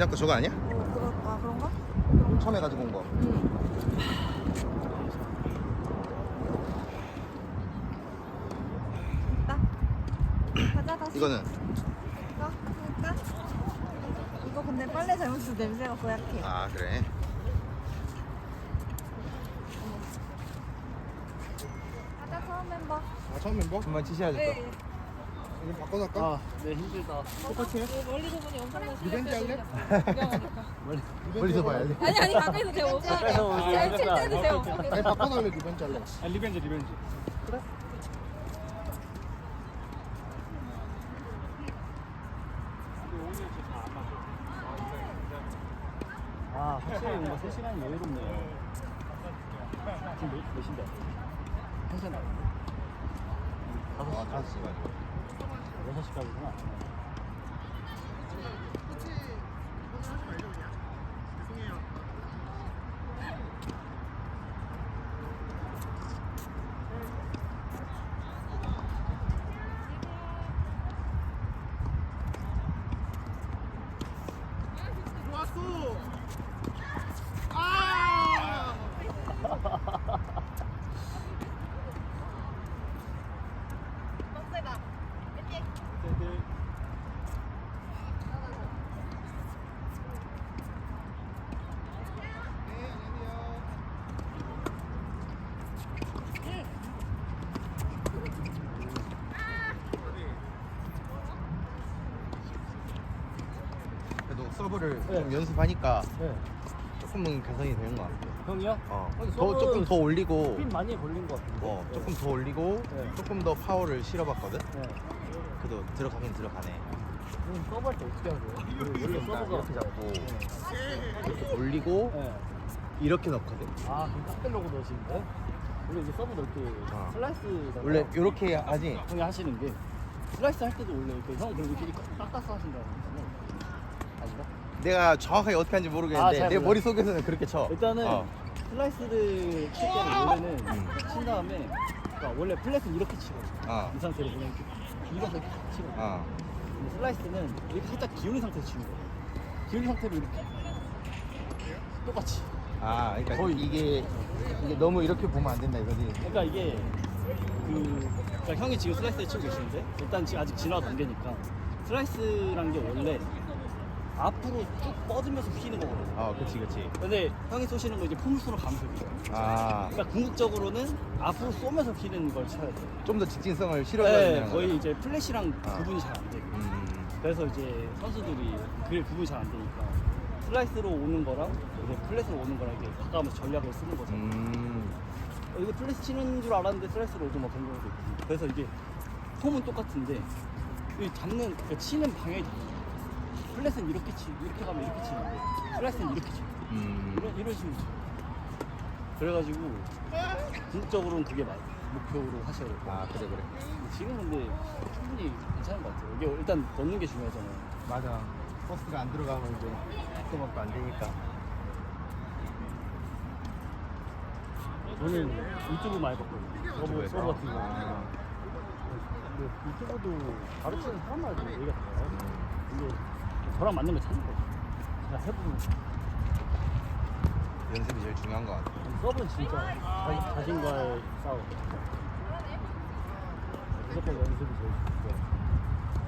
아까 저거 아니야? 아, 그런가? 처음에 가지고 온 거. 나? 가자, 다시. 이거는 이거? 그럴까? 이거 근데 빨래 잘못해서 냄새가 고약해. 아 그래. 가자, 처음 멤버. 아 처음 멤버? 한번 치셔야죠. 네. 이거 바꿔서 할까? 아, 네 힘들다. 똑같이 해? 멀리서 보니 엄청난 리벤지 할래? 구경하니까. 멀리서 봐야지. 아니, 아니, 가까이서 재워. 가까이서 보지. 잘칠 때도 재워. 아니 바꿔달래 리벤지 할래 아, 리벤지 리벤지. 아, 확실히 뭔가 3시간이 여유롭네요. 지금 몇, 몇 시인데? 1시간 나왔는데? 아, 5시, 다섯 시간. 6시까지구나. 그래도 서브를 네. 좀 연습하니까 네. 조금은 개선이 되는 것 같아. 형이요? 어. 더 서브는 조금 더 올리고. 핀 많이 걸린 것 같은데. 어, 네. 조금 더 올리고 네. 조금 더 파워를 실어봤거든. 네. 그래도 들어가긴 들어가네. 그럼 서브 할때 어떻게 하세요? 원래 서브가 이렇게 잡고 네. 이렇게 올리고 네. 이렇게 넣거든. 아, 그럼 딱 빼려고 넣으시는데? 원래 이제 서브 넣을 때 어. 슬라이스잖아요. 원래 이렇게 하지. 형이 하시는 게 슬라이스 할 때도 원래 이렇게 형 그리고 이렇게 깎아서. 아닌가? 내가 정확하게 어떻게 하는지 아, 모르겠는데 잘내 몰라. 머릿속에서는 그렇게 쳐. 일단은 어. 슬라이스를 칠 때는 원래는 음. 친 다음에 그러니까 원래 플랫은 이렇게 치거든. 어. 이 상태로 그냥 이렇게 밀어서 이렇게 치거든. 어. 근데 슬라이스는 이렇게 살짝 기울인 상태에서 치는 거야. 기울인 상태로 이렇게 똑같이. 아, 그러니까 거의. 이게 이게 너무 이렇게 보면 안 된다 이거지. 그러니까 이게 그 그러니까 형이 지금 슬라이스를 치고 계시는데 일단 지금 아직 지나가 단계니까 슬라이스란 게 원래 앞으로 쭉 뻗으면서 휘는 거거든요. 어, 그치, 그치. 근데 형이 쏘시는 거 이제 가면서 휘어요. 아, 그러니까 궁극적으로는 앞으로 쏘면서 휘는 걸 쳐야 돼요. 좀 더 직진성을 네, 되는 거의 거야. 이제 플래시랑 아. 구분이 잘 안 돼요. 음, 그래서 이제 선수들이 그 구분이 잘 안 되니까 슬라이스로 오는 거랑 이제 플랫으로 오는 거랑 이게 가까우면서 전략을 쓰는 거죠. 음, 어, 이거 플래시 치는 줄 알았는데 슬라이스로 오고 막 그런 경우도 있고 그래서 이게 폼은 똑같은데 이 잡는 그 치는 방향이 달라요 플랫은 이렇게 치 이렇게 가면 이렇게 치는데 슬라이스는 이렇게 치 음. 이런 이런 식으로 치 그래가지고 궁극적으로는 그게 맞 목표로 하셔야 돼요 아, 그래, 그래. 지금 근데 충분히 괜찮은 것 같아요 이게 일단 넣는 게 중요하잖아요 맞아. 버스가 안 들어가면 이제 그거밖에 안 되니까. 저는 유튜브 많이 봤거든요 서브, 유튜브에서? 서브 같은 거 아. 근데 유튜브도 가르치는 사람마다 좀 얘기가 달라요 음. 근데 저랑 맞는 걸 찾는 거죠. 그냥 해보면 연습이 제일 중요한 것 같아. 서브는 진짜 자기 자신과의 싸움. 무조건 연습이 제일 좋고.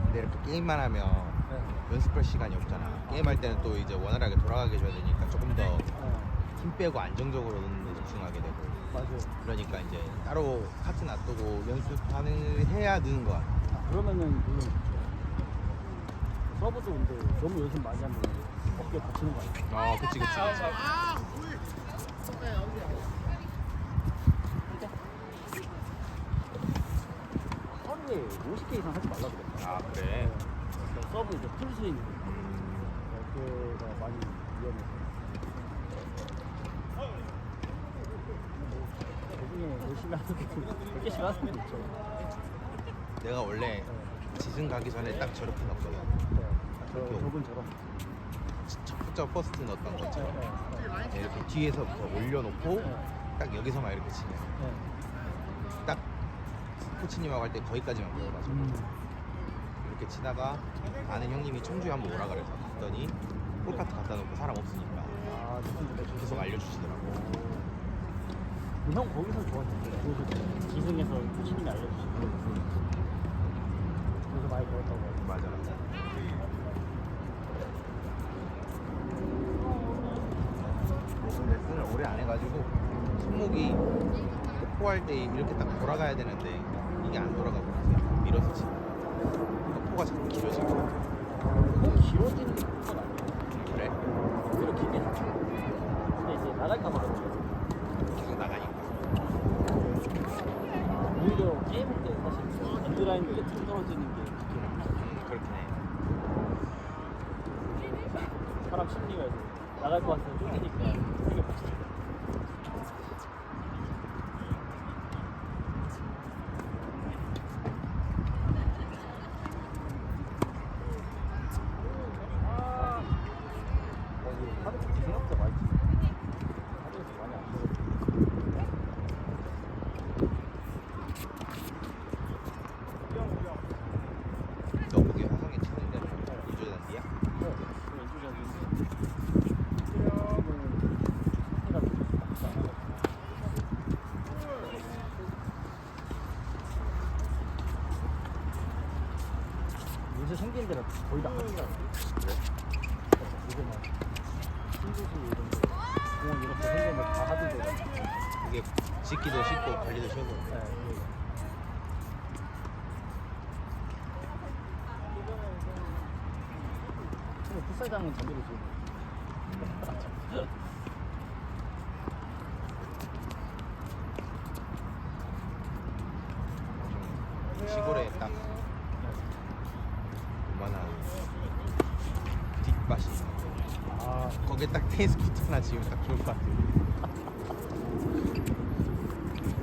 근데 이렇게 게임만 하면 네. 연습할 시간이 없잖아. 게임할 때는 또 이제 원활하게 돌아가게 해줘야 되니까 조금 더 힘 네. 빼고 안정적으로 넣는 데 집중하게 되고. 맞아요. 그러니까 이제 따로 카트 놔두고 연습하는 해야 느는 것 같아. 그러면은 물론 좋죠. 서브도 근데 너무 연습 많이 하면 어깨 다치는 거 아니에요? 아, 그치, 그치. 하루에 50개 이상 하지 말라 그랬다. 아, 그래. 그러니까 서브 이제 풀스윙 음, 어깨가 많이 위험해서. 나중에 열심히 하는 게 100개씩 하는 게 좋죠. 내가 원래 지승 가기 전에 딱 저렇게 넣었거든. 네. 저, 그렇게 저분 저런. 첫 번째 퍼스트 넣었던 네, 것처럼 네, 네. 이렇게 뒤에서부터 올려놓고 네. 딱 여기서만 이렇게 치면 네. 딱 코치님하고 할 때 거기까지만 보여가지고 음. 이렇게 치다가 아는 형님이 청주에 한번 오라 그래서 갔더니 홀카트 갖다 놓고 사람 없으니까 아, 조금 계속 알려주시더라고. 형 거기서 좋았는데 그 기승에서 코치님이 알려주시고 그래서 많이 배웠다고. 맞아 맞아. 레슨을 오래 안 해 가지고 손목이 포할 때 이렇게 딱 돌아가야 되는데 이게 안 돌아가고 그냥 밀어서 치고 포가 자꾸 길어지고 꼭 길어지는 건 아니에요. 그래 길게 나가. 근데 이제 나갈까 봐. 계속 나가니까 오히려 게임할 때 사실 엔드라인 밑에 툭 떨어지는 게. 음, 그렇긴 해 사람 심리가 이제 나갈 것 같으면 쫓기니까 세게 붙이죠. 거기 하도 생각보다 많이 치네. 하도에서 많이 안 들어. 너 거기 화성에 치는 데는 이조단디야? 네, 왼쪽이었는데 지금은 해가 나쁘지 않아요. 요새 생긴 데가 거의 다 하더라고요. 그래? 요새 막 신도시 이런 데 공원 이렇게 생긴 데다 하던데. 이게 짓기도 쉽고 관리도 쉬워 네. 근데 풋살장은 제대로 지금 좀 시골에 딱 요만한 뒷밭이 있는데 아 거기에 딱 테니스 코트 하나 지으면 딱 좋을 것 같아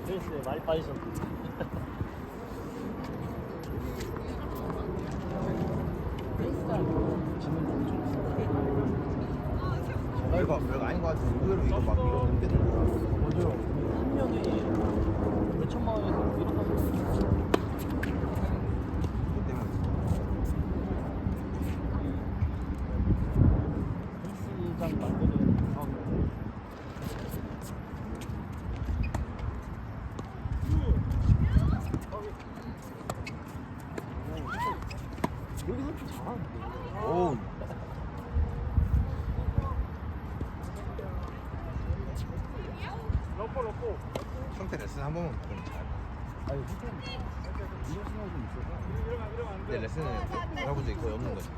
테니스에 많이 빠지셨네. 테니스장 지는 엄청 비싸요. 별거 별거 아닌 것 같은데 의외로 이거 막 이거 못 되는 거야 맞아요. 한 년에 몇 천만 원에서 이렇게 이거 때문에 테니스장 만드는 사업을 여기서 좀 잘하는데. 오 형태 레슨 한 번만 받으면 잘 아니, 후퇴 이런 생각이 좀 있어서. 근데 레슨을 배워본 적이 거의 없는 거지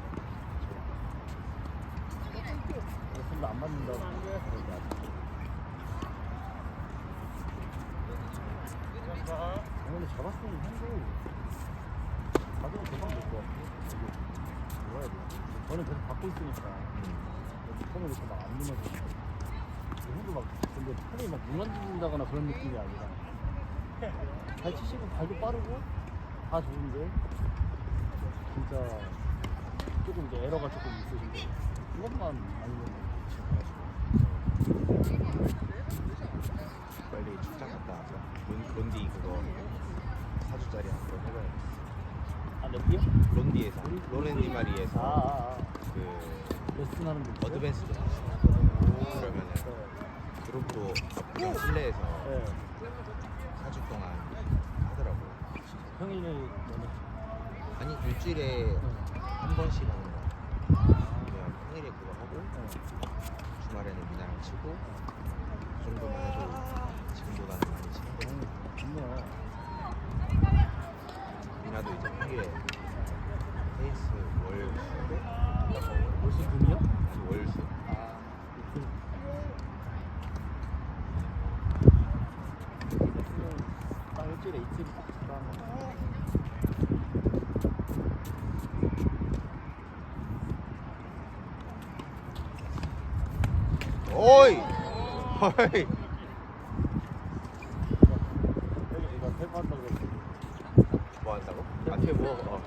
레슨도 안 받는다고. 그러지 아직. 아무리 잡았으면 형도 가져면 금방 될것 같아. 이게 뭐야 돼? 저는 계속 받고 있으니까 처음에 이렇게 막안 무너지고. 형도 막 근데 팔이 막 무너진다거나 그런 느낌이 아니라 잘 치시고 발도 빠르고 다 좋은데 진짜 조금 이제 에러가 조금 있으신데 그것만 아니면 빨리 출장 갔다 와서 론, 론디 그거 4주짜리 한번 해봐야겠어 아 랩이요? 론디에서 로렌디 마리에서 아, 아, 아. 그 레슨 하는 분 있어요? 어드밴스도 그러면은 그룹도 그냥 실내에서 네. 4주 동안 하더라고 평일에 아니 일주일에 네. 한 번씩 하는 거 그냥 평일에 그거 하고 주말에는 미나랑 치고 그 정도만 해도 지금보다 는 많이 치는 거 어, 좋네요 미나도 이제 평일에 테니스 월 수 벌써 금이요? 월수 아 그, 레슨은 딱 일주일에 이틀 딱 하는 거 오이 어이 뭐 한다고? 아 퇴보 어.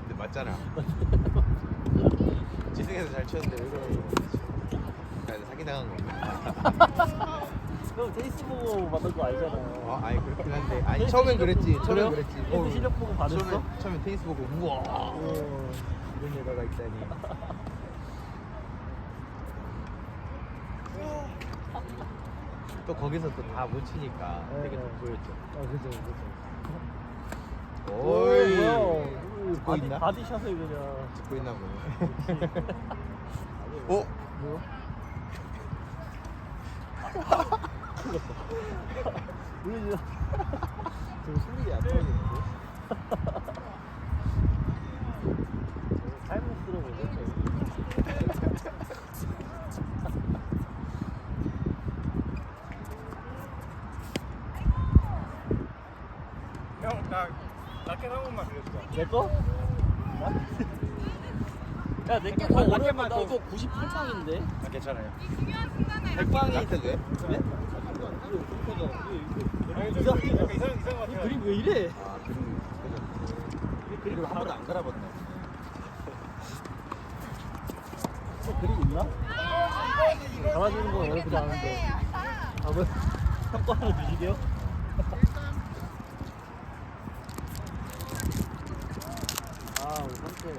근데 맞잖아 지승에서 잘 쳤는데 왜 그러는 거야 사기 당한 건가? 형 테니스 보고 받은 거 알잖아요 어, 아니 그렇긴 한데 아니 테니스 처음엔 실력 그랬지 보고- 처음엔 그래요? 그랬지 테니스 어우, 실력 보고 받았어? 처음엔, 처음엔 테니스 보고 우와 어. 이런 여자가 있다니 또 거기서 또 다 못 치니까 네, 되게 네. 돋보였죠. 아 그죠 그죠. 오이. 뭐야? 듣고 바디, 있나? 바디샷을 그냥. 듣고 있나 보네. 어? 뭐? 우리 지금 지금 숨기기 안 터지는데? 삶을 들어보죠. 형나 라켓 한 번만 빌려줘. 내 거? 야, 내게 더 오랜만 나 이거 98방인데. 아 괜찮아요. 100방이 왜? 아니 저 이상 이상 이상 같아요. 그림 왜 이래? 아, 그림 그림을 한 번도 안 갈아봤나 보네. 어, 그림 있나? 담아주는 건 그냥 하는데. 아, 뭐? 형거 하나 주시게요? 아, 우리 삼촌. 그림 한번 봐주고. 기능시키. 형님 뭐 그때 타가지고. 어디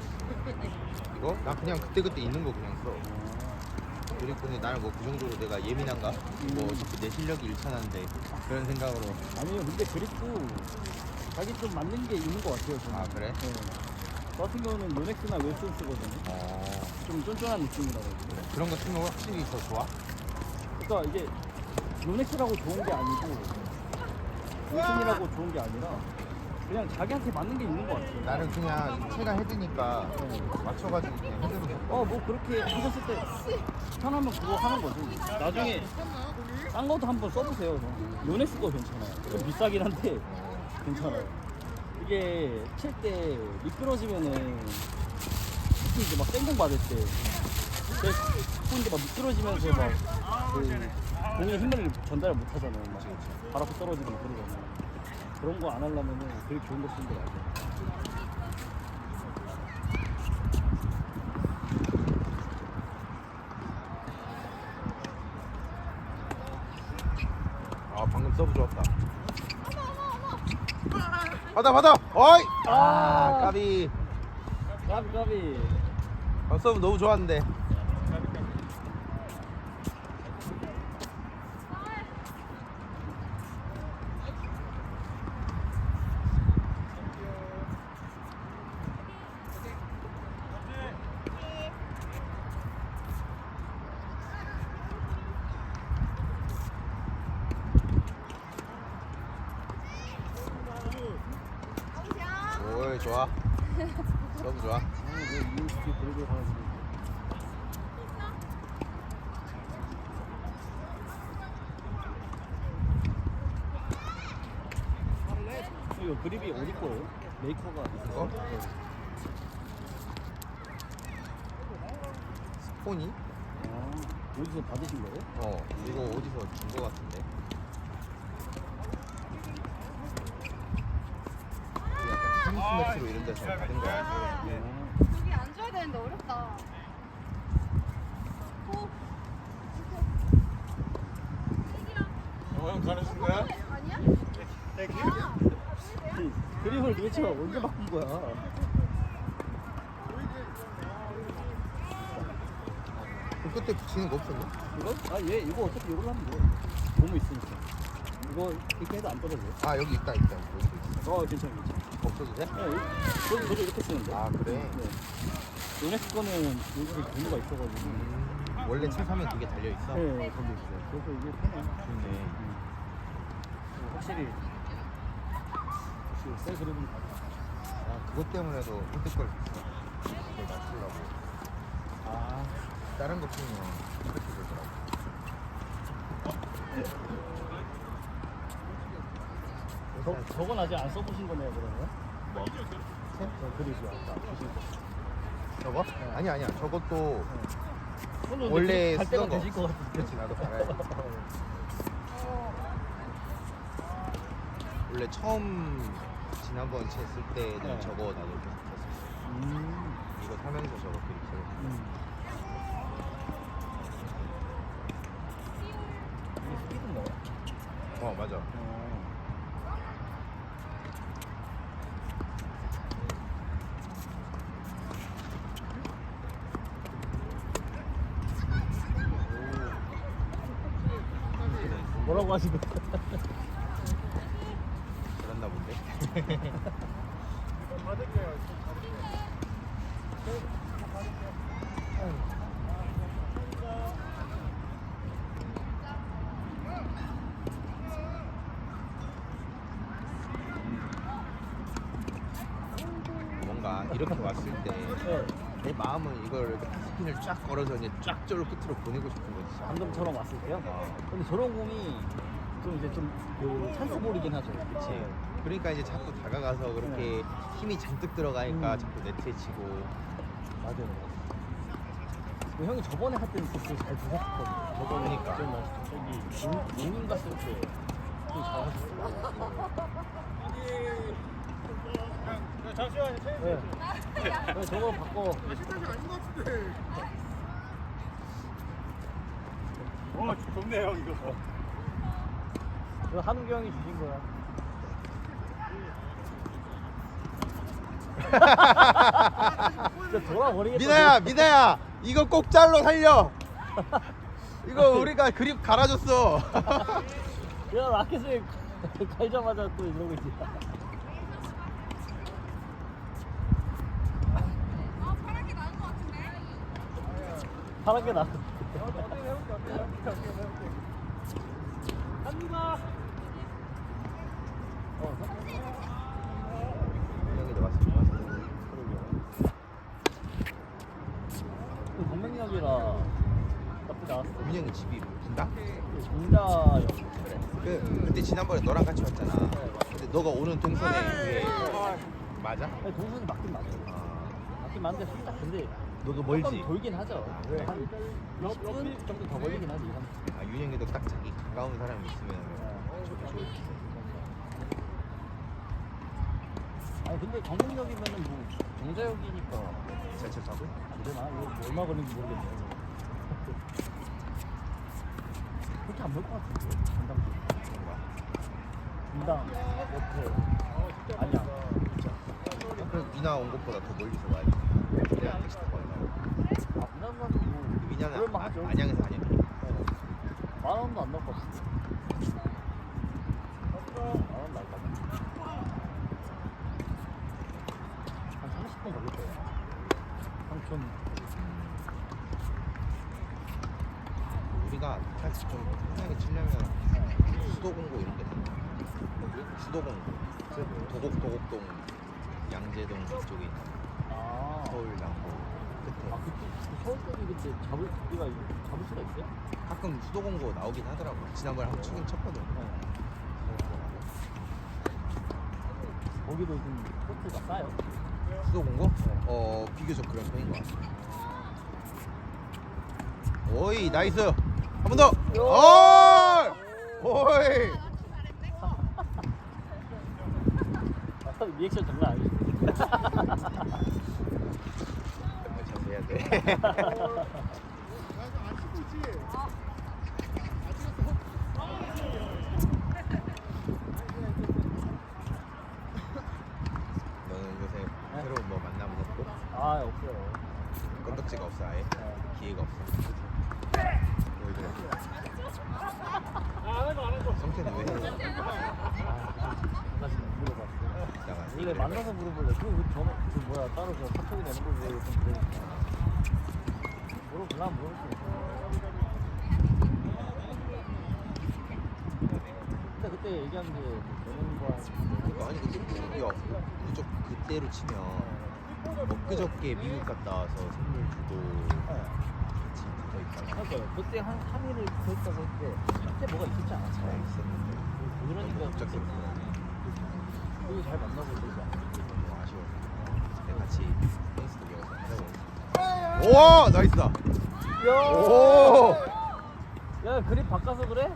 있어? 이거? 나 그냥 그때그때 있는 거 그냥 써. 근데 나는 뭐그 정도로 내가 예민한가? 뭐 어차피 내 실력이 일천한데 그런 생각으로 아니요, 근데 그립도 자기 좀 맞는 게 있는 것 같아요. 저는. 아 그래? 네. 저 같은 경우는 요넥스나 웹툰 쓰거든요. 어 좀 쫀쫀한 느낌이라고. 그래. 그런 거 쓰면 확실히 더 좋아? 그러니까 이게 요넥스라고 좋은 게 아니고 웹툰이라고 좋은 게 아니라 그냥 자기한테 맞는 게 있는 것 같아요. 나는 그냥 체가 헤드니까 네. 맞춰가지고 그냥 헤드로 써. 어, 뭐 그렇게 하셨을 때 편하면 그거 하는 거죠. 나중에 딴 것도 한번 써보세요. 요넥스 거 괜찮아요. 좀 비싸긴 한데 어, 괜찮아요. 이게 칠 때 미끄러지면은 특히 이제 막 생공 받을 때제 손이 막 미끄러지면서 막그 공에 힘을 전달 못 하잖아요. 막발 앞에 떨어지고 막 그러잖아요. 그런 거 안 하려면은 되게 좋은 거 쓰는 게 나아요. 아 방금 서브 좋았다. 받아 받아. 어이. 아 까비. 까비 까비. 아, 서브 너무 좋았는데. 오이 좋아. 서브 좋아. 아니 왜 이렇게 그리고 가지고. 이거 그립이 어디 거예요? 메이커가 이거? 네. 스폰이? 아, 어디서 받으신 거예요? 어 이거 어디서 준 거 같은데. 그 약간 테니스 매치로 이런 데서 받은 거 같아. 네. 여기 앉아야 되는데 어렵다. 형 가르친 거야? 아니야? 이 그림을 도대체 언제 바꾼 거야? 그 끝에 붙이는 거 없었나? 이거? 아, 얘 이거 어차피 이걸로 하면 돼. 너무 있으니까. 이거 이렇게 해도 안 떨어져요. 아 여기 있다 있다. 여기. 어, 괜찮아, 괜찮아. 없어도 돼? 네, 이- 저도, 저도 이렇게 쓰는데. 아 그래? 네. 요네스 거는 여기 번호가 있어가지고. 음, 원래 차 사면 그게 달려 있어. 네, 거기 있어요. 그래서 이게 편해. 좋네. 음. 확실히. 새 그림은 다르다. 아 그것 때문에도 핸드 걸. 이걸 맞추려고. 아 다른 거 쓰면 이렇게 되더라고. 저, 저건 아직 안 써보신 거네요, 그러면? 뭐? 저 그리죠, 아까 주신 거. 저거? 아니 아니야. 저것도 손으로 원래 갈 때가 쓰던 거. 되실 것 같은데. 그렇지 나도 알아야지. 원래 처음 지난번 쳤을 때는 네. 저거 나도 계속 쳤었어. 음. 이거 사면서 저거 그립 쳐. 음. 이게 스피드인가요? 어 맞아. 어. 오. 뭐라고 하시고? 그랬나 본데. 받을게요. 뭔가 이렇게 왔을 때내 네. 마음은 이걸 스핀을 쫙 걸어서 이제 쫙 저로 끝으로 보내고 싶은 거지. 방금처럼 왔을 때요? 어. 근데 저런 공이 좀 이제 좀그 찬스볼이긴 하죠. 그치. 그러니까 이제 자꾸 다가가서 그렇게 힘이 잔뜩 들어가니까 음. 자꾸 네트에 치고. 맞아요. 그 형이 저번에 할 때는 그잘 두셨거든요. 저번에 그러니까. 기억나시죠? 저기 용- 용인 갔을 때 되게 잘하셨어요. 형, 잠시만요. 네. 네, 저거 바꿔. 어, 좋네요, 이거. 이거 한웅기 형이 주신 거야. 진짜 돌아버리겠다. 미나야, 미나야, 이거 꼭 잘로 살려. 이거 우리가 그립 갈아줬어. 내가 라켓을 갈자마자 또 이러고 있지. 파란 게것 갑니다. 그 나쁘지 않았어. 민영이 집이 분당? 정자역. 그 그때 지난번에 너랑 같이 왔잖아. 근데 너가 오는 동선에 그게 맞아? 아니, 동선이 맞긴 맞아요. 아, 맞긴 맞는데 살짝 근데 조금 멀지? 돌긴 하죠. 아, 그래? 한 20분 정도 더 걸리긴 하지. 한 아, 윤영이도 딱 자기 가까운 사람이 있으면 저도 좋을. 아니 근데 강릉역이면은 뭐 정자역이니까 잘 쳤다고? 안 되나? 이거 얼마 걸리는지 모르겠네. 그렇게 안 볼 것 같은데. 분당 쪽. 그런가? 분당 옆에 아니야. 아, 그럼 미나 온 것보다 더 멀리서 와야 돼. 그냥 택시 타고 아 뭐 미나는 아, 그럴만하죠. 안양에서 안양. 네. 만 원도 안 같은데. 만원 같은데. 한 30분 걸릴 거예요. 삼촌. 우리가 사실 좀 편하게 치려면 수도공고 이런 데 수도공고 도곡 도곡동 양재동 이쪽에 있는 아. 서울 남부 아, 그때 그 서울 쪽이 근데 잡을 우리가 잡을 수가 있어요? 가끔 수도 공고 나오긴 하더라고 지난번에 한번 치긴 쳤거든 거기도 좀 코트가 싸요. 수도 공고? 어 비교적 그런 편인 것 같아 오이 나이스 한 번 더! 오! 오이! 아, 리액션 장난 아니지. 돼 너는 요새 새로운 뭐 만남 없고? 아, 없어요. 건덕지가 없어 아예? 네. 기회가 없어 왜 그래? 아, 안 해도 안 해도. 성태는 왜 해? 나 지금 물어봤어. 이따가 원래 만나서 물어볼래. 그 전화, 그 뭐야, 따로 저 카톡이 좀 그러 근데 그때 얘기한 게 되는 거야. 아니 근데 뭐, 야 무적 그때로 치면 엊그저께 미국 갔다 와서 선물 주고 같이 붙어 있다가 그러니까 그때 한 3일을 붙어 있다고 했는데 그때 뭐가 있었지 잘 않았어요? 있었는데 그러니까 너무 갑작스럽구나 그게 잘 만나고 않아? 너무 아쉬워 그때 같이 테니스도 배워서 하자고 오 나이스다 오 야 그립 바꿔서 그래?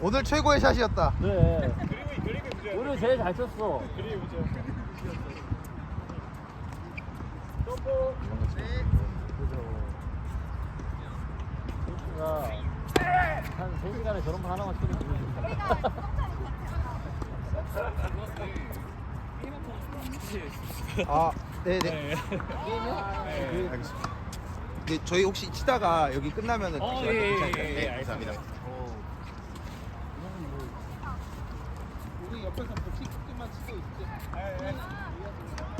오늘 최고의 샷이었다 그래 그림이, 그림이 문제야. 오늘 제일 잘 쳤어. 거 치고 그죠. 한 3시간에 저런 거 하나만 치면 되는 아, 네네. 그, 알겠습니다. 네, 저희 혹시 치다가 여기 끝나면은 어, 다시 예, 예, 연락 드릴까요? 예, 예, 네. 감사합니다. 우리 옆에서 복식만 치고 있지. 잘한